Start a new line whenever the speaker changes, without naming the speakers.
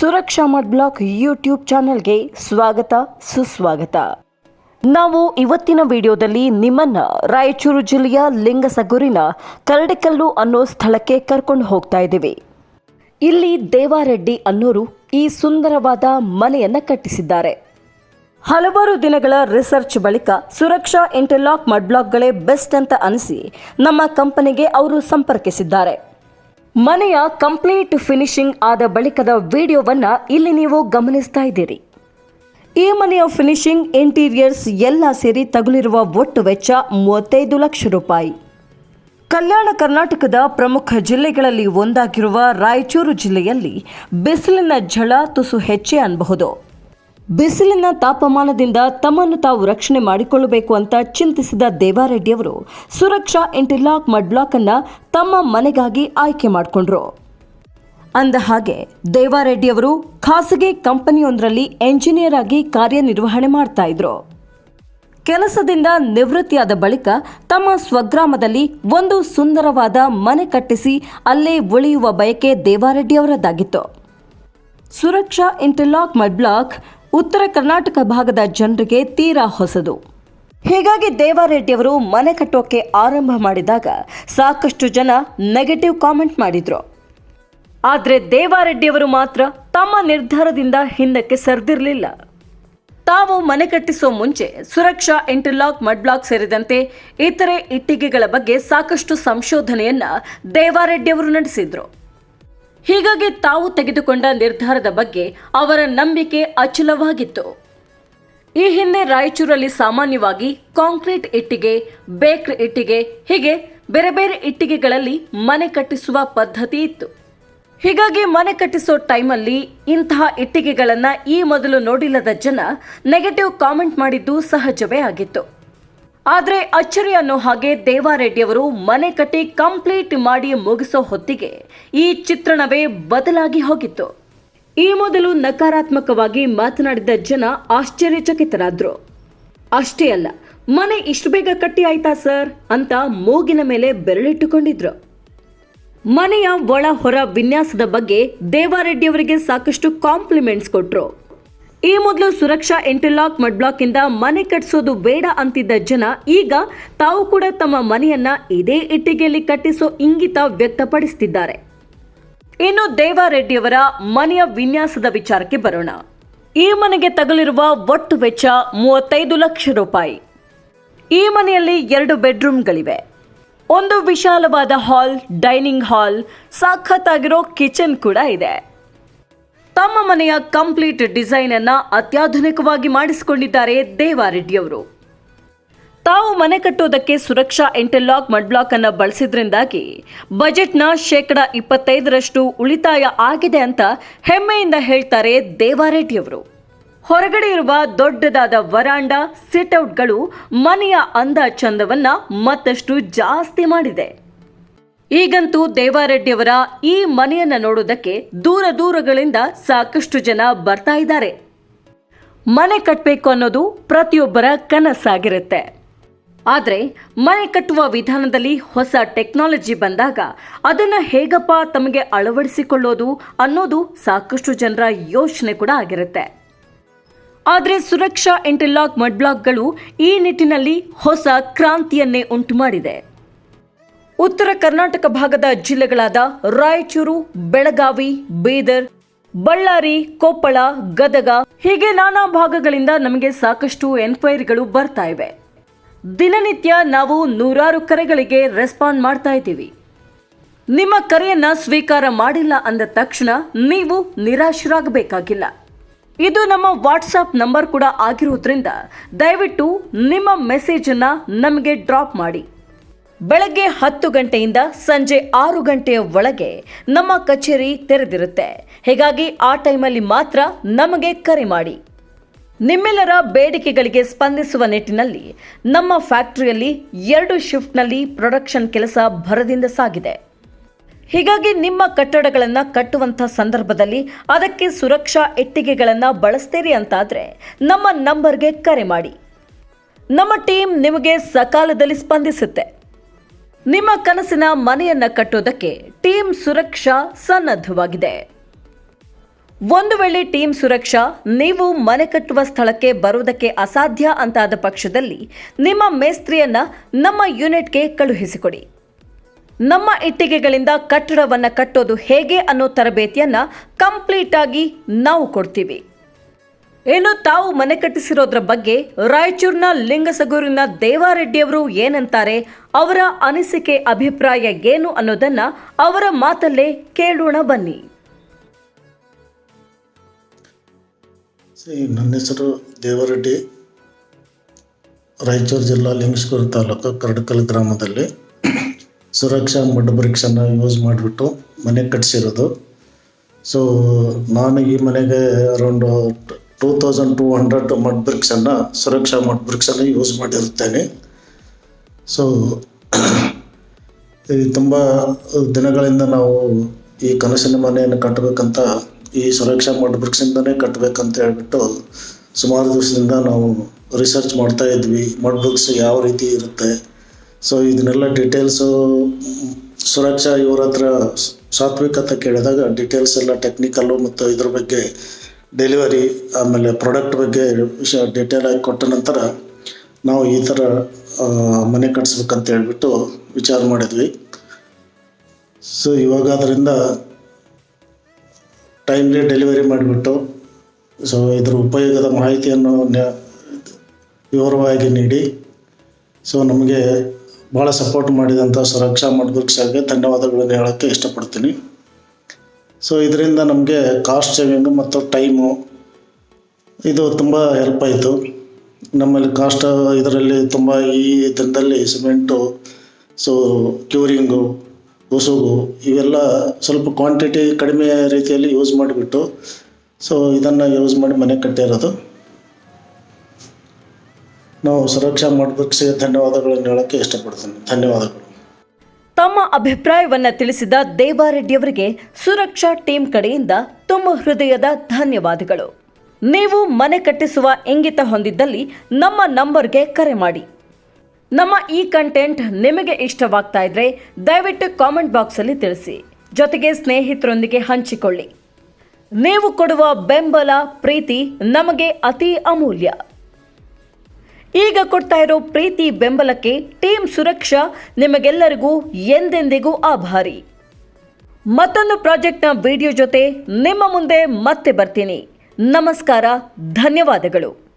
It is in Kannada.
ಸುರಕ್ಷಾ ಮಡ್ ಬ್ಲಾಗ್ ಯೂಟ್ಯೂಬ್ ಚಾನೆಲ್ಗೆ ಸ್ವಾಗತ, ಸುಸ್ವಾಗತ. ನಾವು ಇವತ್ತಿನ ವಿಡಿಯೋದಲ್ಲಿ ನಿಮ್ಮನ್ನ ರಾಯಚೂರು ಜಿಲ್ಲೆಯ ಲಿಂಗಸಗೂರಿನ ಕರಡಿಕಲ್ಲು ಅನ್ನೋ ಸ್ಥಳಕ್ಕೆ ಕರ್ಕೊಂಡು ಹೋಗ್ತಾ ಇದ್ದೀವಿ. ಇಲ್ಲಿ ದೇವಾರೆಡ್ಡಿ ಅನ್ನೋರು ಈ ಸುಂದರವಾದ ಮನೆಯನ್ನ ಕಟ್ಟಿಸಿದ್ದಾರೆ. ಹಲವಾರು ದಿನಗಳ ರಿಸರ್ಚ್ ಬಳಿಕ ಸುರಕ್ಷಾ ಇಂಟರ್ಲಾಕ್ ಮಡ್ ಬ್ಲಾಕ್ಗಳೇ ಬೆಸ್ಟ್ ಅಂತ ಅನಿಸಿ ನಮ್ಮ ಕಂಪನಿಗೆ ಅವರು ಸಂಪರ್ಕಿಸಿದ್ದಾರೆ. ಮನೆಯ ಕಂಪ್ಲೀಟ್ ಫಿನಿಶಿಂಗ್ ಆದ ಬಳಿಕದ ವಿಡಿಯೋವನ್ನ ಇಲ್ಲಿ ನೀವು ಗಮನಿಸ್ತಾ ಇದ್ದೀರಿ. ಈ ಮನೆಯ ಫಿನಿಶಿಂಗ್ ಇಂಟೀರಿಯರ್ಸ್ ಎಲ್ಲ ಸೇರಿ ತಗುಲಿರುವ ಒಟ್ಟು ವೆಚ್ಚ ಮೂವತ್ತೈದು ಲಕ್ಷ ರೂಪಾಯಿ. ಕಲ್ಯಾಣ ಕರ್ನಾಟಕದ ಪ್ರಮುಖ ಜಿಲ್ಲೆಗಳಲ್ಲಿ ಒಂದಾಗಿರುವ ರಾಯಚೂರು ಜಿಲ್ಲೆಯಲ್ಲಿ ಬಿಸಿಲಿನ ಝಳ ತುಸು ಹೆಚ್ಚೇ ಅನ್ನಬಹುದು ಬಿಸಿಲಿನ ತಾಪಮಾನದಿಂದ ತಮ್ಮನ್ನು ತಾವು ರಕ್ಷಣೆ ಮಾಡಿಕೊಳ್ಳಬೇಕು ಅಂತ ಚಿಂತಿಸಿದ ದೇವಾರೆಡ್ಡಿಯವರು ಸುರಕ್ಷಾ ಇಂಟರ್ಲಾಕ್ ಮಡ್ ಬ್ಲಾಕ್ ಅನ್ನ ತಮ್ಮ ಮನೆಗಾಗಿ ಆಯ್ಕೆ ಮಾಡಿಕೊಂಡ್ರು. ಅಂದ ಹಾಗೆ ದೇವಾರೆಡ್ಡಿಯವರು ಖಾಸಗಿ ಕಂಪನಿಯೊಂದರಲ್ಲಿ ಎಂಜಿನಿಯರ್ ಆಗಿ ಕಾರ್ಯನಿರ್ವಹಣೆ ಮಾಡ್ತಾ ಇದ್ರು. ಕೆಲಸದಿಂದ ನಿವೃತ್ತಿಯಾದ ಬಳಿಕ ತಮ್ಮ ಸ್ವಗ್ರಾಮದಲ್ಲಿ ಒಂದು ಸುಂದರವಾದ ಮನೆ ಕಟ್ಟಿಸಿ ಅಲ್ಲೇ ಉಳಿಯುವ ಬಯಕೆ ದೇವಾರೆಡ್ಡಿಯವರದ್ದಾಗಿತ್ತು Suraksha interlock mud block Uttara Karnataka ಭಾಗದ ಜನರಿಗೆ ತೀರಾ ಹೊಸದು. ಹೀಗಾಗಿ ದೇವಾರೆಡ್ಡಿಯವರು ಮನೆ ಕಟ್ಟೋಕೆ ಆರಂಭ ಮಾಡಿದಾಗ ಸಾಕಷ್ಟು ಜನ ನೆಗೆಟಿವ್ ಕಾಮೆಂಟ್ ಮಾಡಿದ್ರು. ಆದರೆ ದೇವಾರೆಡ್ಡಿಯವರು ಮಾತ್ರ ತಮ್ಮ ನಿರ್ಧಾರದಿಂದ ಹಿಂದಕ್ಕೆ ಸರಿದಿರಲಿಲ್ಲ. ತಾವು ಮನೆ ಕಟ್ಟಿಸೋ ಮುಂಚೆ ಸುರಕ್ಷಾ ಇಂಟರ್ಲಾಕ್ ಮಡ್ ಬ್ಲಾಕ್ ಸೇರಿದಂತೆ ಇತರೆ ಇಟ್ಟಿಗೆಗಳ ಬಗ್ಗೆ ಸಾಕಷ್ಟು ಸಂಶೋಧನೆಯನ್ನ ದೇವಾರೆಡ್ಡಿಯವರು ನಡೆಸಿದ್ರು. ಹೀಗಾಗಿ ತಾವು ತೆಗೆದುಕೊಂಡ ನಿರ್ಧಾರದ ಬಗ್ಗೆ ಅವರ ನಂಬಿಕೆ ಅಚಲವಾಗಿತ್ತು. ಈ ಹಿಂದೆ ರಾಯಚೂರಲ್ಲಿ ಸಾಮಾನ್ಯವಾಗಿ ಕಾಂಕ್ರೀಟ್ ಇಟ್ಟಿಗೆ ಬೇಕ್ರ್ ಇಟ್ಟಿಗೆ, ಹೀಗೆ ಬೇರೆ ಬೇರೆ ಇಟ್ಟಿಗೆಗಳಲ್ಲಿ ಮನೆ ಕಟ್ಟಿಸುವ ಪದ್ಧತಿ ಇತ್ತು. ಹೀಗಾಗಿ ಮನೆ ಕಟ್ಟಿಸೋ ಟೈಮಲ್ಲಿ ಇಂತಹ ಇಟ್ಟಿಗೆಗಳನ್ನು ಈ ಮೊದಲು ನೋಡಿಲ್ಲದ ಜನ ನೆಗೆಟಿವ್ ಕಾಮೆಂಟ್ ಮಾಡಿದ್ದು ಸಹಜವೇ ಆಗಿತ್ತು. ಆದರೆ ಅಚ್ಚರಿ ಅನ್ನೋ ಹಾಗೆ ದೇವಾರೆಡ್ಡಿಯವರು ಮನೆ ಕಟ್ಟಿ ಕಂಪ್ಲೀಟ್ ಮಾಡಿ ಮುಗಿಸೋ ಹೊತ್ತಿಗೆ ಈ ಚಿತ್ರಣವೇ ಬದಲಾಗಿ ಹೋಗಿತ್ತು. ಈ ಮೊದಲು ನಕಾರಾತ್ಮಕವಾಗಿ ಮಾತನಾಡಿದ ಜನ ಆಶ್ಚರ್ಯಚಕಿತರಾದ್ರು. ಅಷ್ಟೇ ಅಲ್ಲ, ಮನೆ ಇಷ್ಟು ಬೇಗ ಕಟ್ಟಿ ಆಯ್ತಾ ಸರ್? ಅಂತ ಮೂಗಿನ ಮೇಲೆ ಬೆರಳಿಟ್ಟುಕೊಂಡಿದ್ರು. ಮನೆಯ ಒಳ ಹೊರ ವಿನ್ಯಾಸದ ಬಗ್ಗೆ ದೇವಾರೆಡ್ಡಿಯವರಿಗೆ ಸಾಕಷ್ಟು ಕಾಂಪ್ಲಿಮೆಂಟ್ಸ್ ಕೊಟ್ರು. ಈ ಮೊದಲು ಸುರಕ್ಷಾ ಇಂಟರ್ಲಾಕ್ ಮಡ್ ಬ್ಲಾಕ್ ಇಂದ ಮನೆ ಕಟ್ಟಿಸೋದು ಬೇಡ ಅಂತಿದ್ದ ಜನ ಈಗ ತಾವು ಕೂಡ ತಮ್ಮ ಮನೆಯನ್ನ ಇದೇ ಇಟ್ಟಿಗೆಯಲ್ಲಿ ಕಟ್ಟಿಸೋ ಇಂಗಿತ ವ್ಯಕ್ತಪಡಿಸುತ್ತಿದ್ದಾರೆ ಇನ್ನು ದೇವಾರೆಡ್ಡಿಯವರ ಮನೆಯ ವಿನ್ಯಾಸದ ವಿಚಾರಕ್ಕೆ ಬರೋಣ. ಈ ಮನೆಗೆ ತಗಲಿರುವ ಒಟ್ಟು ವೆಚ್ಚ ಮೂವತ್ತೈದು ಲಕ್ಷ ರೂಪಾಯಿ. ಈ ಮನೆಯಲ್ಲಿ ಎರಡು ಬೆಡ್ರೂಮ್ಗಳಿವೆ. ಒಂದು ವಿಶಾಲವಾದ ಹಾಲ್, ಡೈನಿಂಗ್ ಹಾಲ್ ಸಖತ್ತಾಗಿರೋ ಕಿಚನ್ ಕೂಡ ಇದೆ. ತಮ್ಮ ಮನೆಯ ಕಂಪ್ಲೀಟ್ ಡಿಸೈನ್ ಅನ್ನ ಅತ್ಯಾಧುನಿಕವಾಗಿ ಮಾಡಿಸಿಕೊಂಡಿದ್ದಾರೆ ದೇವಾರೆಡ್ಡಿಯವರು. ತಾವು ಮನೆ ಕಟ್ಟೋದಕ್ಕೆ ಸುರಕ್ಷಾ ಇಂಟರ್ಲಾಕ್ ಮಡ್ ಅನ್ನು ಅನ್ನ ಬಳಸಿದ್ರಿಂದಾಗಿ ಬಜೆಟ್ನ ಶೇಕಡ ಇಪ್ಪತ್ತೈದರಷ್ಟು ಉಳಿತಾಯ ಆಗಿದೆ ಅಂತ ಹೆಮ್ಮೆಯಿಂದ ಹೇಳ್ತಾರೆ ದೇವಾರೆಡ್ಡಿಯವರು. ಹೊರಗಡೆ ಇರುವ ದೊಡ್ಡದಾದ ವರಾಂಡ, ಸಿಟ್ಔಟ್ಗಳು ಮನೆಯ ಅಂದ ಚಂದವನ್ನ ಮತ್ತಷ್ಟು ಜಾಸ್ತಿ ಮಾಡಿದೆ. ಈಗಂತೂ ದೇವಾರೆಡ್ಡಿಯವರ ಈ ಮನೆಯನ್ನ ನೋಡೋದಕ್ಕೆ ದೂರ ದೂರಗಳಿಂದ ಸಾಕಷ್ಟು ಜನ ಬರ್ತಾ ಇದ್ದಾರೆ. ಮನೆ ಕಟ್ಟಬೇಕು ಅನ್ನೋದು ಪ್ರತಿಯೊಬ್ಬರ ಕನಸಾಗಿರುತ್ತೆ. ಆದರೆ ಮನೆ ಕಟ್ಟುವ ವಿಧಾನದಲ್ಲಿ ಹೊಸ ಟೆಕ್ನಾಲಜಿ ಬಂದಾಗ ಅದನ್ನು ಹೇಗಪ್ಪ ತಮಗೆ ಅಳವಡಿಸಿಕೊಳ್ಳೋದು ಅನ್ನೋದು ಸಾಕಷ್ಟು ಜನರ ಯೋಚನೆ ಕೂಡ ಆಗಿರುತ್ತೆ. ಆದರೆ ಸುರಕ್ಷಾ ಇಂಟರ್ಲಾಕ್ ಮಡ್ ಬ್ಲಾಕ್ಗಳು ಈ ನಿಟ್ಟಿನಲ್ಲಿ ಹೊಸ ಕ್ರಾಂತಿಯನ್ನೇ ಉಂಟು ಮಾಡಿದೆ ಉತ್ತರ ಕರ್ನಾಟಕ ಭಾಗದ ಜಿಲ್ಲೆಗಳಾದ ರಾಯಚೂರು, ಬೆಳಗಾವಿ, ಬೀದರ್, ಬಳ್ಳಾರಿ, ಕೊಪ್ಪಳ, ಗದಗ ಹೀಗೆ ನಾನಾ ಭಾಗಗಳಿಂದ ನಮಗೆ ಸಾಕಷ್ಟು ಎನ್ಕ್ವೈರಿಗಳು ಬರ್ತಾ ಇವೆ. ದಿನನಿತ್ಯ ನಾವು ನೂರಾರು ಕರೆಗಳಿಗೆ ರೆಸ್ಪಾಂಡ್ ಮಾಡ್ತಾ ಇದ್ದೀವಿ. ನಿಮ್ಮ ಕರೆಯನ್ನ ಸ್ವೀಕಾರ ಮಾಡಿಲ್ಲ ಅಂದ ತಕ್ಷಣ ನೀವು ನಿರಾಶರಾಗಬೇಕಾಗಿಲ್ಲ. ಇದು ನಮ್ಮ ವಾಟ್ಸಪ್ ನಂಬರ್ ಕೂಡ ಆಗಿರುವುದರಿಂದ ದಯವಿಟ್ಟು ನಿಮ್ಮ ಮೆಸೇಜನ್ನು ನಮಗೆ ಡ್ರಾಪ್ ಮಾಡಿ. ಬೆಳಗ್ಗೆ ಹತ್ತು ಗಂಟೆಯಿಂದ ಸಂಜೆ ಆರು ಗಂಟೆಯ ಒಳಗೆ ನಮ್ಮ ಕಚೇರಿ ತೆರೆದಿರುತ್ತೆ. ಹೀಗಾಗಿ ಆ ಟೈಮಲ್ಲಿ ಮಾತ್ರ ನಮಗೆ ಕರೆ ಮಾಡಿ. ನಿಮ್ಮೆಲ್ಲರ ಬೇಡಿಕೆಗಳಿಗೆ ಸ್ಪಂದಿಸುವ ನಿಟ್ಟಿನಲ್ಲಿ ನಮ್ಮ ಫ್ಯಾಕ್ಟರಿಯಲ್ಲಿ ಎರಡು ಶಿಫ್ಟ್ನಲ್ಲಿ ಪ್ರೊಡಕ್ಷನ್ ಕೆಲಸ ಭರದಿಂದ ಸಾಗಿದೆ. ಹೀಗಾಗಿ ನಿಮ್ಮ ಕಟ್ಟಡಗಳನ್ನು ಕಟ್ಟುವಂಥ ಸಂದರ್ಭದಲ್ಲಿ ಅದಕ್ಕೆ ಸುರಕ್ಷಾ ಇಟ್ಟಿಗೆಗಳನ್ನು ಬಳಸ್ತೀರಿ ಅಂತಾದರೆ ನಮ್ಮ ನಂಬರ್ಗೆ ಕರೆ ಮಾಡಿ. ನಮ್ಮ ಟೀಮ್ ನಿಮಗೆ ಸಕಾಲದಲ್ಲಿ ಸ್ಪಂದಿಸುತ್ತೆ. ನಿಮ್ಮ ಕನಸಿನ ಮನೆಯನ್ನ ಕಟ್ಟೋದಕ್ಕೆ ಟೀಮ್ ಸುರಕ್ಷಾ ಸನ್ನದ್ಧವಾಗಿದೆ. ಒಂದು ವೇಳೆ ಟೀಮ್ ಸುರಕ್ಷಾ ನೀವು ಮನೆ ಕಟ್ಟುವ ಸ್ಥಳಕ್ಕೆ ಬರುವುದಕ್ಕೆ ಅಸಾಧ್ಯ ಅಂತಾದ ಪಕ್ಷದಲ್ಲಿ ನಿಮ್ಮ ಮೇಸ್ತ್ರಿಯನ್ನ ನಮ್ಮ ಯೂನಿಟ್ಗೆ ಕಳುಹಿಸಿಕೊಡಿ. ನಮ್ಮ ಇಟ್ಟಿಗೆಗಳಿಂದ ಕಟ್ಟಡವನ್ನು ಕಟ್ಟೋದು ಹೇಗೆ ಅನ್ನೋ ತರಬೇತಿಯನ್ನು ಕಂಪ್ಲೀಟಾಗಿ ನಾವು ಕೊಡ್ತೀವಿ. ಇನ್ನು ತಾವು ಮನೆ ಕಟ್ಟಿಸಿರೋದ್ರ ಬಗ್ಗೆ ರಾಯಚೂರಿನ ಲಿಂಗಸಗೂರಿನ ದೇವಾರೆಡ್ಡಿಯವರು ಏನಂತಾರೆ? ಅವರ ಅನಿಸಿಕೆ, ಅಭಿಪ್ರಾಯ ಏನು ಅನ್ನೋದನ್ನ ಅವರ ಮಾತಲ್ಲೇ ಕೇಳೋಣ ಬನ್ನಿ.
ನನ್ನ ಹೆಸರು ದೇವರೆಡ್ಡಿ, ರಾಯಚೂರು ಜಿಲ್ಲಾ ಲಿಂಗಸಗೂರು ತಾಲೂಕು ಕರಡಕಲ್ ಗ್ರಾಮದಲ್ಲಿ ಸುರಕ್ಷಾ ಮಡ್ ಯೂಸ್ ಮಾಡಿಬಿಟ್ಟು ಮನೆ ಕಟ್ಟಿಸಿರೋದು ಸೊ ನಾನು ಈ ಮನೆಗೆ around two thousand two hundred mud ಬ್ರಿಕ್ಸನ್ನು ಸುರಕ್ಷಾ ಮಡ್ ಬ್ರಿಕ್ಸನ್ನು ಯೂಸ್ ಮಾಡಿರುತ್ತೇನೆ. ಸೊ ಈ ತುಂಬ ದಿನಗಳಿಂದ ನಾವು ಈ ಕನಸಿನ ಮನೆಯನ್ನು ಕಟ್ಟಬೇಕಂತ, ಈ ಸುರಕ್ಷಾ ಮಡ್ ಬ್ರಿಕ್ಸಿಂದನೇ ಕಟ್ಟಬೇಕಂತ ಹೇಳ್ಬಿಟ್ಟು ಸುಮಾರು ದಿವಸದಿಂದ ನಾವು ರಿಸರ್ಚ್ ಮಾಡ್ತಾ ಇದ್ವಿ ಮಡ್ ಬ್ರಿಕ್ಸ್ ಯಾವ ರೀತಿ ಇರುತ್ತೆ. ಸೊ ಇದನ್ನೆಲ್ಲ ಡೀಟೇಲ್ಸು ಸುರಕ್ಷಾ ಇವರ ಹತ್ರ ಸಾತ್ವಿಕತೆ ಕೇಳಿದಾಗ ಡೀಟೇಲ್ಸ್ ಎಲ್ಲ ಟೆಕ್ನಿಕಲ್ಲು ಮತ್ತು ಇದ್ರ ಬಗ್ಗೆ ಡೆಲಿವರಿ ಆಮೇಲೆ ಪ್ರಾಡಕ್ಟ್ ಬಗ್ಗೆ ವಿಷಯ ಡೀಟೇಲ್ ಆಗಿ ಕೊಟ್ಟ ನಂತರ ನಾವು ಈ ಥರ ಮನೆ ಕಟ್ಸ್ಬೇಕಂತ ಹೇಳ್ಬಿಟ್ಟು ವಿಚಾರ ಮಾಡಿದ್ವಿ. ಸೊ ಇವಾಗ ಅದರಿಂದ ಟೈಮ್ಲಿ ಡೆಲಿವರಿ ಮಾಡಿಬಿಟ್ಟು ಸೊ ಇದರ ಉಪಯೋಗದ ಮಾಹಿತಿಯನ್ನು ವಿವರವಾಗಿ ನೀಡಿ. ಸೊ ನಮಗೆ ಭಾಳ ಸಪೋರ್ಟ್ ಮಾಡಿದಂಥ ಸುರಕ್ಷಾ ಮಡ್ಬುಕ್ಸಾಗೆ ಧನ್ಯವಾದಗಳನ್ನು ಹೇಳೋಕ್ಕೆ ಇಷ್ಟಪಡ್ತೀನಿ. ಸೊ ಇದರಿಂದ ನಮಗೆ ಕಾಸ್ಟ್ ಸೇವಿಂಗು ಮತ್ತು ಟೈಮು ಇದು ತುಂಬ ಹೆಲ್ಪ್ ಆಯಿತು. ನಮ್ಮಲ್ಲಿ ಕಾಸ್ಟ್ ಇದರಲ್ಲಿ ತುಂಬ ಈ ದಿನದಲ್ಲಿ ಸಿಮೆಂಟು ಸೊ ಕ್ಯೂರಿಂಗು ಉಸುಗು ಇವೆಲ್ಲ ಸ್ವಲ್ಪ ಕ್ವಾಂಟಿಟಿ ಕಡಿಮೆ ರೀತಿಯಲ್ಲಿ ಯೂಸ್ ಮಾಡಿಬಿಟ್ಟು ಸೊ ಇದನ್ನು ಯೂಸ್ ಮಾಡಿ ಮನೆ ಕಟ್ಟಿರೋದು ನಾವು ಸುರಕ್ಷಾ ಮಾಡಬೇಕು ಧನ್ಯವಾದಗಳನ್ನು ಹೇಳೋಕ್ಕೆ ಇಷ್ಟಪಡ್ತೀನಿ. ಧನ್ಯವಾದಗಳು.
ತಮ್ಮ ಅಭಿಪ್ರಾಯವನ್ನ ತಿಳಿಸಿದ ದೇವಾರೆಡ್ಡಿಯವರಿಗೆ ಸುರಕ್ಷಾ ಟೀಮ್ ಕಡೆಯಿಂದ ತುಂಬ ಹೃದಯದ ಧನ್ಯವಾದಗಳು. ನೀವು ಮನೆ ಕಟ್ಟಿಸುವ ಇಂಗಿತ ಹೊಂದಿದ್ದಲ್ಲಿ ನಮ್ಮ ನಂಬರ್ಗೆ ಕರೆ ಮಾಡಿ. ನಮ್ಮ ಈ ಕಂಟೆಂಟ್ ನಿಮಗೆ ಇಷ್ಟವಾಗ್ತಾ ಇದ್ರೆ ದಯವಿಟ್ಟು ಕಾಮೆಂಟ್ ಬಾಕ್ಸಲ್ಲಿ ತಿಳಿಸಿ. ಜೊತೆಗೆ ಸ್ನೇಹಿತರೊಂದಿಗೆ ಹಂಚಿಕೊಳ್ಳಿ. ನೀವು ಕೊಡುವ ಬೆಂಬಲ, ಪ್ರೀತಿ ನಮಗೆ ಅತಿ ಅಮೂಲ್ಯ. ಈಗ ಕೊಡ್ತಾ ಇರೋ ಪ್ರೀತಿ ಬೆಂಬಲಕ್ಕೆ ಟೀಮ್ ಸುರಕ್ಷಾ ನಿಮಗೆಲ್ಲರಿಗೂ ಎಂದೆಂದಿಗೂ ಆಭಾರಿ. ಮತ್ತೊಂದು ಪ್ರಾಜೆಕ್ಟ್ನ ವಿಡಿಯೋ ಜೊತೆ ನಿಮ್ಮ ಮುಂದೆ ಮತ್ತೆ ಬರ್ತೀನಿ. ನಮಸ್ಕಾರ, ಧನ್ಯವಾದಗಳು.